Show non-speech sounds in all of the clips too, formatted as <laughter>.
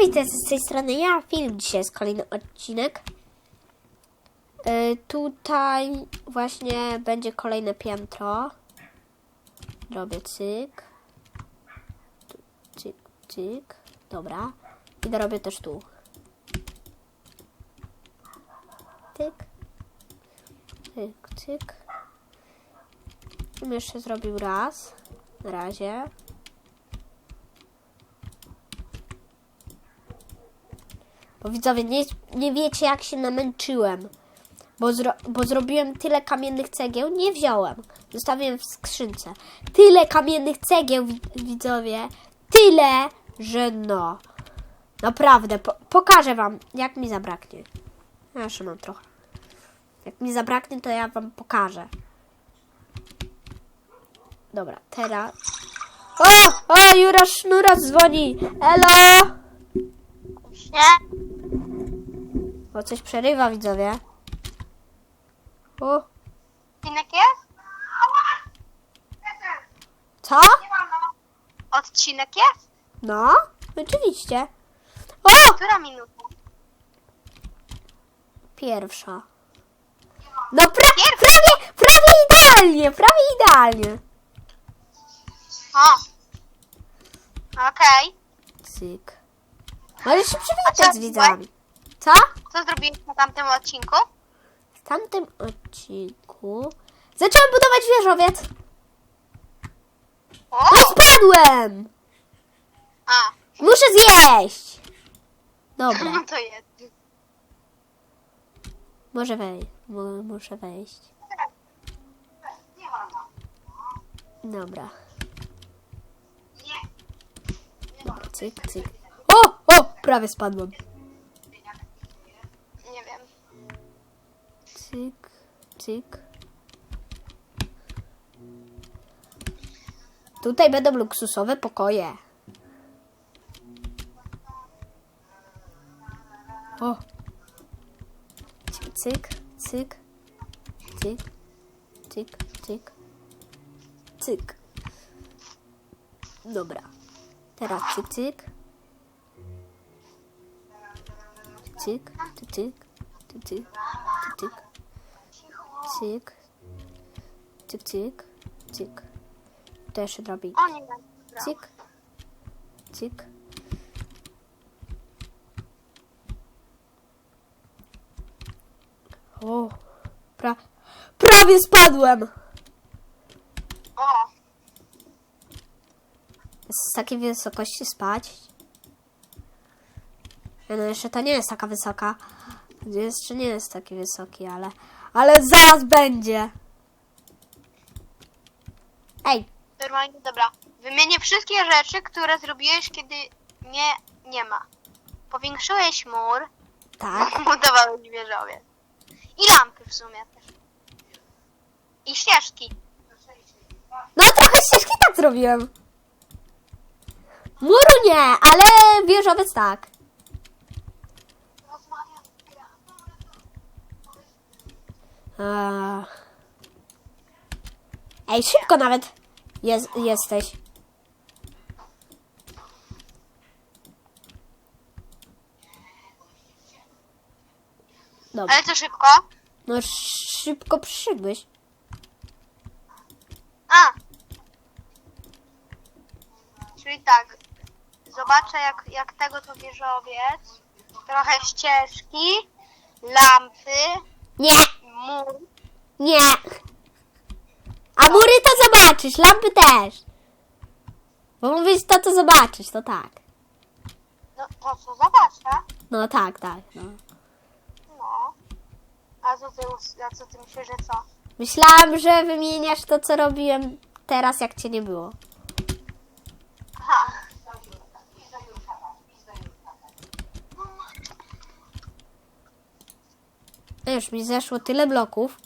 witajcie z tej strony ja, film dzisiaj jest kolejny odcinek. Y, tutaj właśnie będzie kolejne piętro. Robię cyk. Tu, Cyk, cyk. Dobra. I dorobię też tu. Tyk. Cyk, cyk. I jeszcze zrobił raz. Na razie. Bo widzowie, nie, nie wiecie jak się namęczyłem. Bo, zro, bo zrobiłem tyle kamiennych cegieł, nie wziąłem. Zostawiłem w skrzynce. Tyle kamiennych cegieł, wi- widzowie. Tyle, że no. Naprawdę, po, pokażę wam, jak mi zabraknie. Ja jeszcze mam trochę. Jak mi zabraknie, to ja wam pokażę. Dobra, teraz. O! O! Jura Sznura dzwoni! Elo! Bo coś przerywa, widzowie. O, Odcinek jest? co? Odcinek jest? No, oczywiście. O! Która minuta? Pierwsza. No pra, prawie, prawie idealnie, prawie idealnie. O. Okej. Cyk. Możesz się A przywitać co z widzami. Co? Co zrobiłeś na tamtym odcinku? W tamtym odcinku zacząłem budować wieżowiec. O! No spadłem! A. Muszę zjeść. Dobra, <laughs> No to jest. może wejść. Muszę wejść. Dobra. Dobra, cyk, cyk. O! O! Prawie spadłem. Cyk. Tutaj będą luksusowe pokoje. O! Cyk, cyk, cyk, cyk, cyk, cyk. Dobra. Teraz cyk. Cyk, cyk, cyk, cyk, cyk, cyk, cyk, cyk, cyk, cyk. To jeszcze drobi. O nie. Dobra. Cyk, cyk. O, pra, prawie spadłem. O. Z takiej wysokości spać. No jeszcze to nie jest taka wysoka. Jeszcze nie jest taki wysoki, ale... Ale zaraz będzie. Ej, Normalnie, dobra. Wymienię wszystkie rzeczy, które zrobiłeś, kiedy mnie nie ma. Powiększyłeś mur, tak. <laughs> budowałeś wieżowiec. I lampy w sumie też. I ścieżki. No trochę ścieżki tak zrobiłem. Muru nie, ale wieżowiec tak. Ej, szybko nawet jest, jesteś. Dobra, Ale co szybko? no szybko przyszedłeś. A. Czyli tak. Zobaczę jak, jak tego to wieżowiec. Trochę ścieżki, lampy, Nie, mur. nie. A mury to zobaczysz, lampy też. Bo mówisz to, co zobaczysz, to tak. No to co zobaczę? No tak, tak. No. No. A co ty, a co ty myślisz, że co? Myślałam, że wymieniasz to, co robiłem teraz, jak cię nie było. Aha. Już mi zeszło tyle bloków.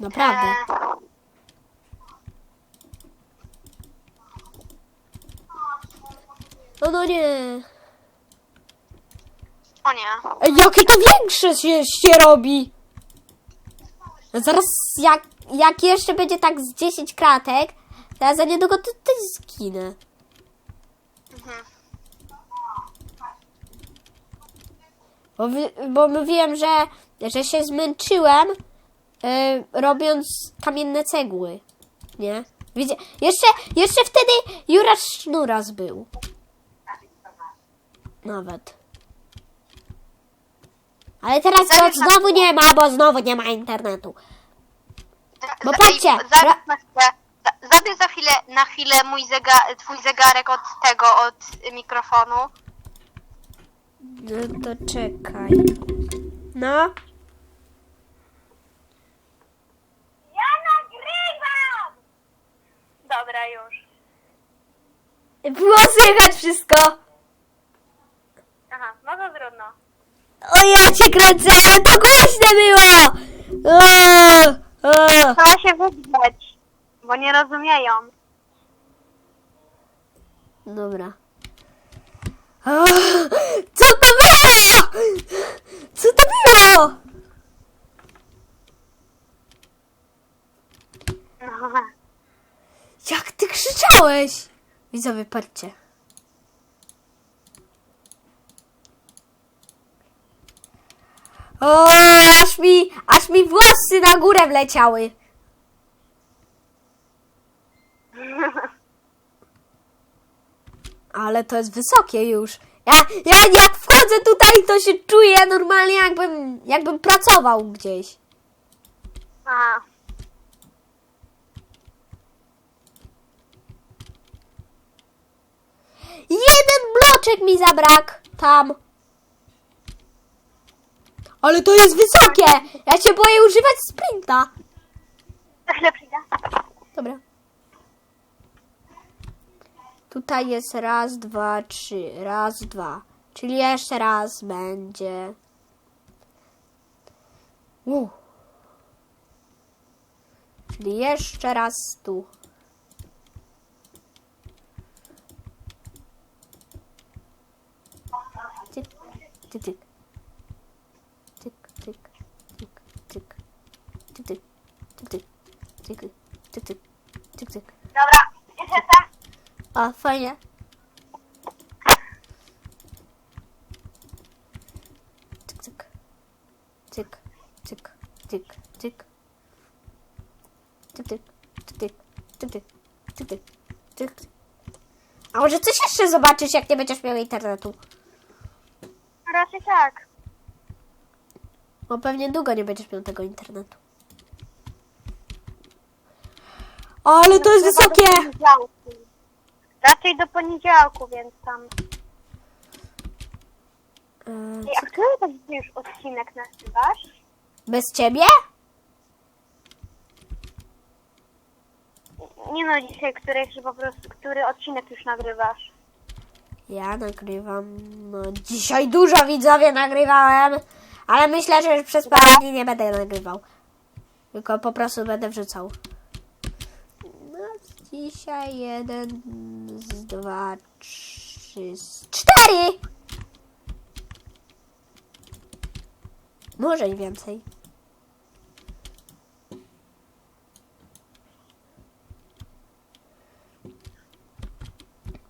Naprawdę. No no nie. o nie. Ej, jakie to większe się, się robi. No zaraz, jak, jak jeszcze będzie tak z 10 kratek, to ja za niedługo to, to zginę. Bo, bo mówiłem, że, że się zmęczyłem y, robiąc kamienne cegły. Nie? Widzie, jeszcze, jeszcze wtedy Jurasz Sznuras był. Nawet. Ale teraz go znowu nie ma, bo znowu nie ma internetu. Bo patrzcie, ra- na chwilę, za- zabierz za chwilę, na chwilę mój zega, twój zegarek od tego, od mikrofonu. No to czekaj. No. Ja nagrywam! Dobra, już. Było słychać wszystko. Aha, no to trudno. O ja cię kręcę, ale to głośne było! O, o. Trzeba się wybrać, bo nie rozumieją. Dobra. O, co to było? Co to było? Jak krzyczałeś? Widzowie, patrzcie. O, aż mi, aż mi włosy na górę wleciały. Ale to jest wysokie już. Ja, ja jak wchodzę tutaj, to się czuję normalnie, jakbym, jakbym pracował gdzieś. Aha. Jeden bloczek mi zabrak tam. Ale to jest wysokie. Ja się boję używać sprinta. Za chwilę przyjdę. Dobra. Tutaj jest raz, dwa, trzy. Raz, dwa. Czyli jeszcze raz będzie. Uh. Czyli jeszcze raz tu. Tyk, tyk, tyk. Tyk, tyk, tyk, tyk. Tyk, tyk, tyk, tyk. Tyk, tyk, tyk, tyk, tyk, tyk. Dobra, już jestem. O, fajnie. Tyk. Tyk, tyk, tyk, tyk. Tyk, tyk, tyk, tyk, tyk, tyk, tyk, tyk, tyk. A może coś jeszcze zobaczysz, jak nie będziesz miał internetu? Tak. Bo pewnie długo nie będziesz miał tego internetu. Ale to jest Chyba do wysokie! poniedziałku. Raczej do poniedziałku, więc tam. E, Ej, a który to ty już odcinek nagrywasz? Bez ciebie? Nie no, dzisiaj któryś, po prostu, który odcinek już nagrywasz? Ja nagrywam. No, dzisiaj dużo widzowie nagrywałem, ale myślę, że już przez parę dni nie będę nagrywał. Tylko po prostu będę wrzucał. No, dzisiaj jeden, z dwa, trzy, z cztery! Może i więcej.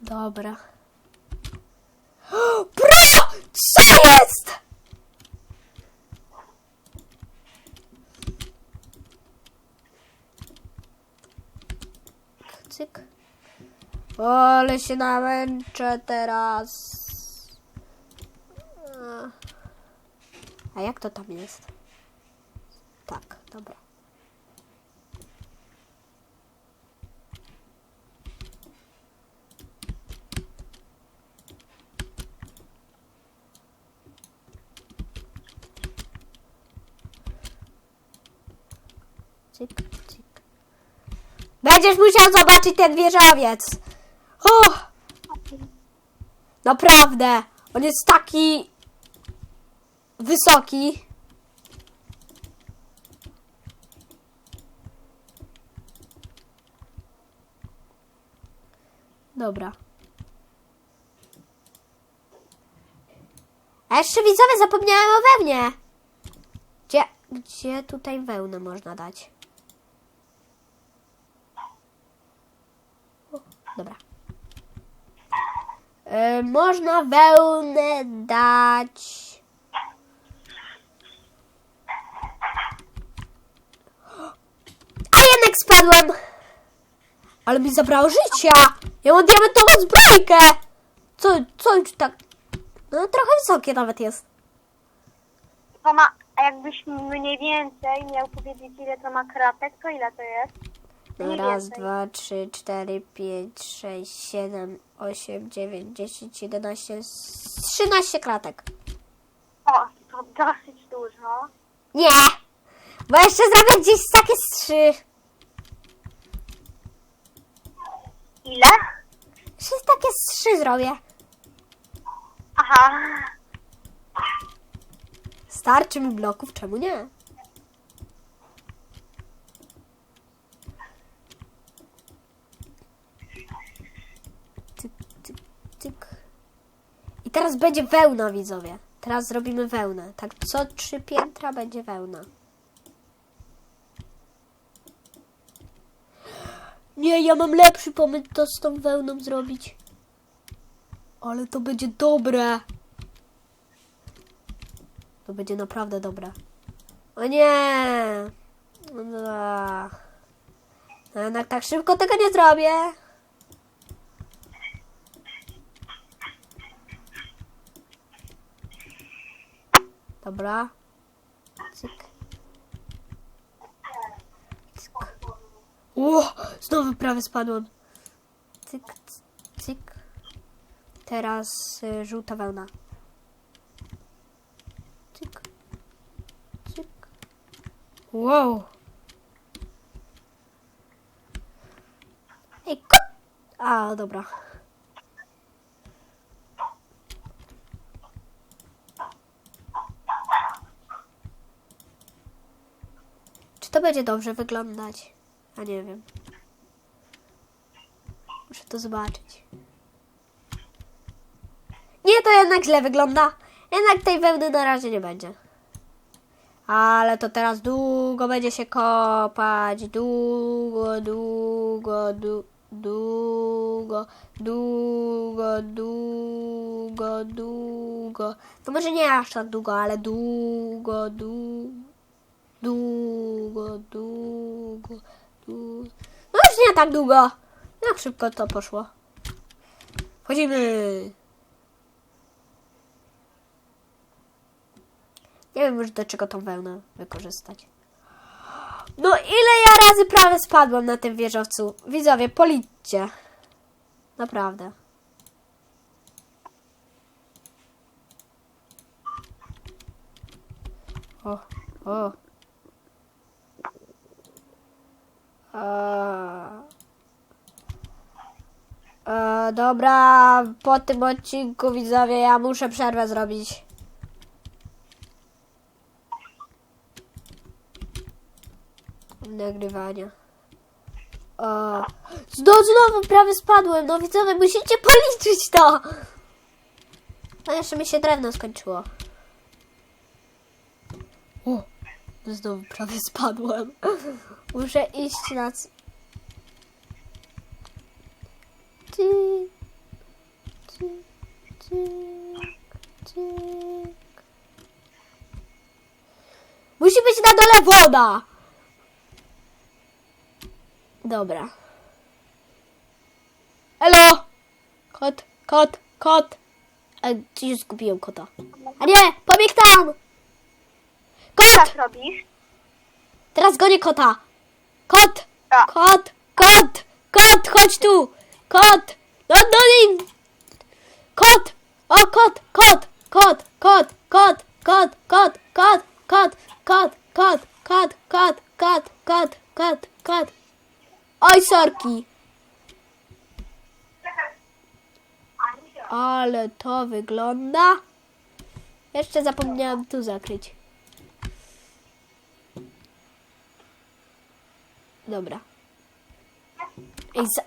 Dobra. Bro! Co jest? Cyk. O, ale się namęczę teraz. A jak to tam jest? Tak, dobra. Cyk, cyk. Będziesz musiał zobaczyć ten wieżowiec. O! Naprawdę. On jest taki wysoki. Dobra. A jeszcze widzowie zapomniałem o wełnie. Gdzie, gdzie tutaj wełnę można dać? O, dobra. E, można wełnę dać. A jednak spadłem. Ale mi zabrało życia. Ja mam diamentową zbrojkę. Co, co już tak? No trochę wysokie nawet jest. To ma, a jakbyś mniej więcej miał powiedzieć ile to ma kratek, to ile to jest? Raz, dwa, trzy, cztery, pięć, sześć, siedem, osiem, dziewięć, dziesięć, jedenaście, trzynaście klatek. O, to dosyć dużo. Nie! Bo jeszcze zrobię gdzieś takie z trzy. Ile? Jeszcze takie z trzy zrobię. Aha. Starczy mi bloków, czemu nie? Tyk, tyk, tyk. I teraz będzie wełna, widzowie. Teraz zrobimy wełnę. Tak co trzy piętra będzie wełna. Nie, ja mam lepszy pomysł, to z tą wełną zrobić. Ale to będzie dobre. To będzie naprawdę dobre. O nie! No, no jednak tak szybko tego nie zrobię. Dobra. Cyk. Cyk. Ło! Znowu prawie spadłem. Cyk, cyk. Teraz y, żółta wełna. Cyk. Cyk. Wow. Ej! A, dobra. To będzie dobrze wyglądać? A nie wiem. Muszę to zobaczyć. Nie, to jednak źle wygląda. Jednak tej wełny na razie nie będzie. Ale to teraz długo będzie się kopać. Długo, długo, du, długo, długo, długo, długo. To może nie aż tak długo, ale długo, długo, długo, długo, długo. No już nie tak długo. Jak szybko to poszło. Wchodzimy. Nie wiem już do czego tą wełnę wykorzystać. No ile ja razy prawie spadłem na tym wieżowcu. Widzowie, policzcie. Naprawdę. O, o. Eee, dobra, po tym odcinku widzowie ja muszę przerwę zrobić. nagrywania. O, znowu, znowu prawie spadłem. No widzowie, musicie policzyć to. A jeszcze mi się drewno skończyło. O, znowu prawie spadłem. <laughs> Muszę iść na... Ty, ty, ty, ty. Musi być na dole woda. Dobra. Elo! Kot, kot, kot. A już zgubiłem kota. A nie, pobieg tam! Kot! Tak robisz? Teraz gonię kota. Kot! A. Kot! Kot! Kot! Chodź tu! Kot! No, no i... Kot! O, kot! Kot! Kot! Kot! Kot! Kot! Kot! Kot! Kot! Kot! Kot! Kot! Kot! Kot! Kot! Kot! Kot! Oj, sorki! Ale to wygląda. Jeszcze zapomniałam tu zakryć. Dobra. Ej, za...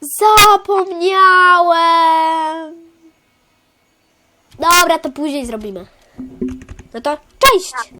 Zapomniałem! Dobra, to później zrobimy. No to cześć!